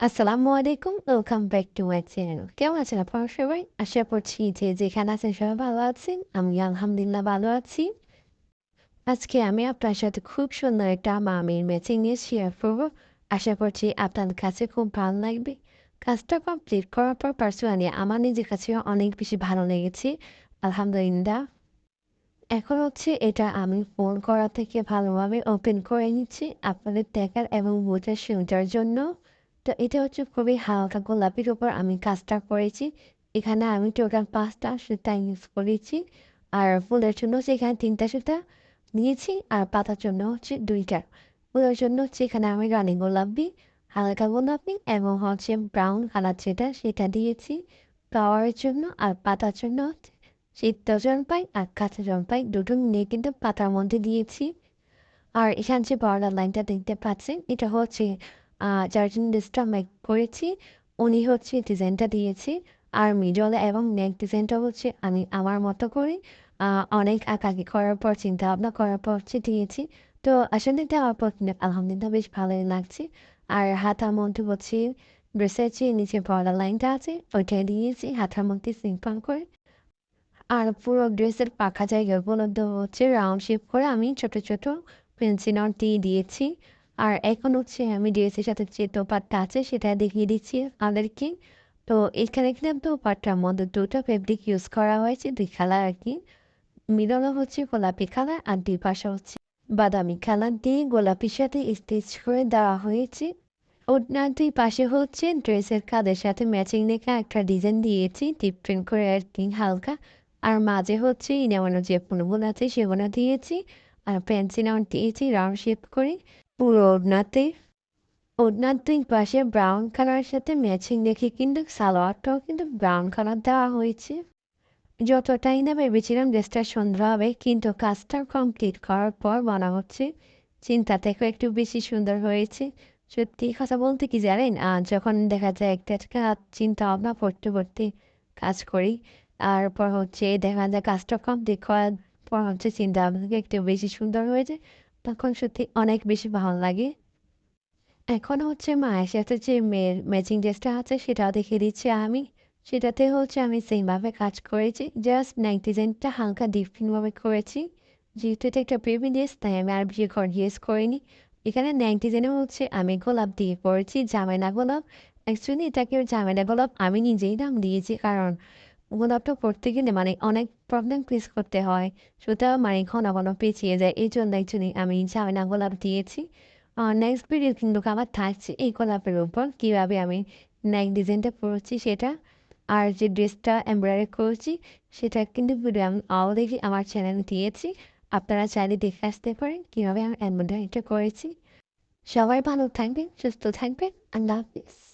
আসসালামু আলাইকুম welcome back to my channel কেমন আছেন আপনারা সবাই? আশা করছি যে যেখানে আছেন সবাই ভালো আছেন। আমি আলহামদুলিল্লাহ ভালো আছি। আজকে আমি আপনার সাথে খুব সুন্দর একটা মামির ম্যাচিং নিয়ে শেয়ার করব। আশা করছি আপনার কাছে খুব ভালো লাগবে। কাজটা কমপ্লিট করার পর পার্সোনালি আমার নিজের কাছে অনেক বেশি ভালো লেগেছে। আলহামদুলিল্লাহ। এখন হচ্ছে এটা আমি ফোন করা থেকে ভালোভাবে ওপেন করে নিচ্ছি আপনাদের দেখার এবং বোঝার সুবিধার জন্য। তো এটা হচ্ছে খুবই হালকা গোলাপির ওপর আমি কাজটা করেছি। এখানে আমি টোটাল পাঁচটা সুতা ইউজ করেছি। আর ফুলের জন্য হচ্ছে এখানে তিনটা সুতা নিয়েছি আর পাতার জন্য হচ্ছে দুইটা। ফুলের জন্য হচ্ছে এখানে আমি রানি গোলাপি, হালকা গোলাপি এবং হচ্ছে ব্রাউন কালার যেটা সেটা দিয়েছি। ফ্লাওয়ারের জন্য আর পাতার জন্য শীত জলপাই আর কাঁচা জলপাই দুটো নিয়ে কিন্তু পাতার মধ্যে দিয়েছি। আর এখানে যে বর্ডার লাইনটা দেখতে পাচ্ছেন, এটা হচ্ছে যার জন্য ড্রেসটা মেক করেছি, উনি হচ্ছে ডিজাইনটা দিয়েছি, আর মিডলে এবং নেক ডিজাইনটা হচ্ছে আমি আমার মতো করে। অনেক আঁকাকি করার পর চিন্তা ভাবনা করার পর হচ্ছে দিয়েছি। তো আসলে দেওয়ার পর আলহামদুলিল্লাহ বেশ ভালোই লাগছে। আর হাতার মধ্যে ড্রেসের যে নিচে বর্ডার লাইনটা আছে ওইটাই দিয়েছি হাতার মধ্যে সিম্পল করে। আর পুরো ড্রেসের পাখা জায়গাগুলো হচ্ছে রাউন্ড শেপ করে আমি ছোট ছোট পেন্সিল দিয়ে দিয়েছি। আর এখন হচ্ছে আমি ড্রেসের সাথে যে তোপারটা আছে সেটা দেখিয়ে দিচ্ছি আমাদেরকে তো এখানে কিন্তু তোপারটার মধ্যে দুটো ফেব্রিক ইউজ করা হয়েছে, দুই কালার আর কি। মিলনো হচ্ছে গোলাপি কালার আর দুই পাশে হচ্ছে বাদামি কালার দিয়ে গোলাপির সাথে স্টিচ করে দেওয়া হয়েছে। ওনার দুই পাশে হচ্ছে ড্রেসের কাদের সাথে ম্যাচিং লেখা একটা ডিজাইন দিয়েছি টিপ প্রিন্ট করে আর কি, হালকা। আর মাঝে হচ্ছে ইনামানো যে ফুলগুলো আছে সেগুলো দিয়েছি, আর পেন্সিল দিয়েছি রাউন্ড শেপ করে। পুরো ওড়নাতে ওড়নার দুই পাশে ব্রাউন কালারের সাথে ম্যাচিং দেখে কিন্তু সালোয়ারটাও কিন্তু ব্রাউন কালার দেওয়া হয়েছে। যতটাই না ভেবেছিলাম ড্রেসটা সুন্দর হবে, কিন্তু কাজটা কমপ্লিট করার পর মনে হচ্ছে চিন্তা থেকে একটু বেশি সুন্দর হয়েছে। সত্যি কথা বলতে কি জানেন আর যখন দেখা যায় একটা চিন্তা ভাবনা পড়তে পড়তে কাজ করি আর পর হচ্ছে দেখা যায় কাজটা কমপ্লিট করার পর হচ্ছে চিন্তা ভাবনা একটু বেশি সুন্দর হয়েছে। তখন সত্যি অনেক বেশি ভালো লাগে। এখন হচ্ছে মায়ের সাথে যে মেয়ের ম্যাচিং ড্রেসটা আছে, সেটাও দেখে দিচ্ছি আমি। সেটাতে হচ্ছে আমি সেমভাবে কাজ করেছি। জাস্ট নাইট ডিজাইনটা হালকা ডিফারেন্টভাবে করেছি। যেহেতু এটা একটা বেবি ড্রেস তাই আমি আর বিয়ে গর্জিয়াস করিনি। এখানে নাইট ডিজাইনে হচ্ছে আমি গোলাপ দিয়ে পড়েছি জামাইনা গোলাপ। অ্যাকচুয়ালি এটাকে জামাইনা গোলাপ আমি নিজেই নাম দিয়েছি, কারণ গোলাপটা পড়তে গেলে মানে অনেক প্রবলেম ফেস করতে হয়। সেটা মানে ঘন পেঁচিয়ে যায়। এই জন্য অ্যাকচুয়ালি আমি চায়না গোলাপ দিয়েছি। নেক্সট ভিডিও কিন্তু আমার থাকছে এই গোলাপের উপর। কীভাবে আমি নেক ডিজাইনটা পড়ছি সেটা আর যে ড্রেসটা এমব্রয়ডারি করেছি সেটা কিন্তু ভিডিও আমি অলরেডি আমার চ্যানেলে দিয়েছি। আপনারা চাইলে দেখে আসতে পারেন কীভাবে আমি এমব্রয়ডারিটা করেছি। সবাই ভালো থাকবেন, সুস্থ থাকবেন। আল্লাহ হাফিজ।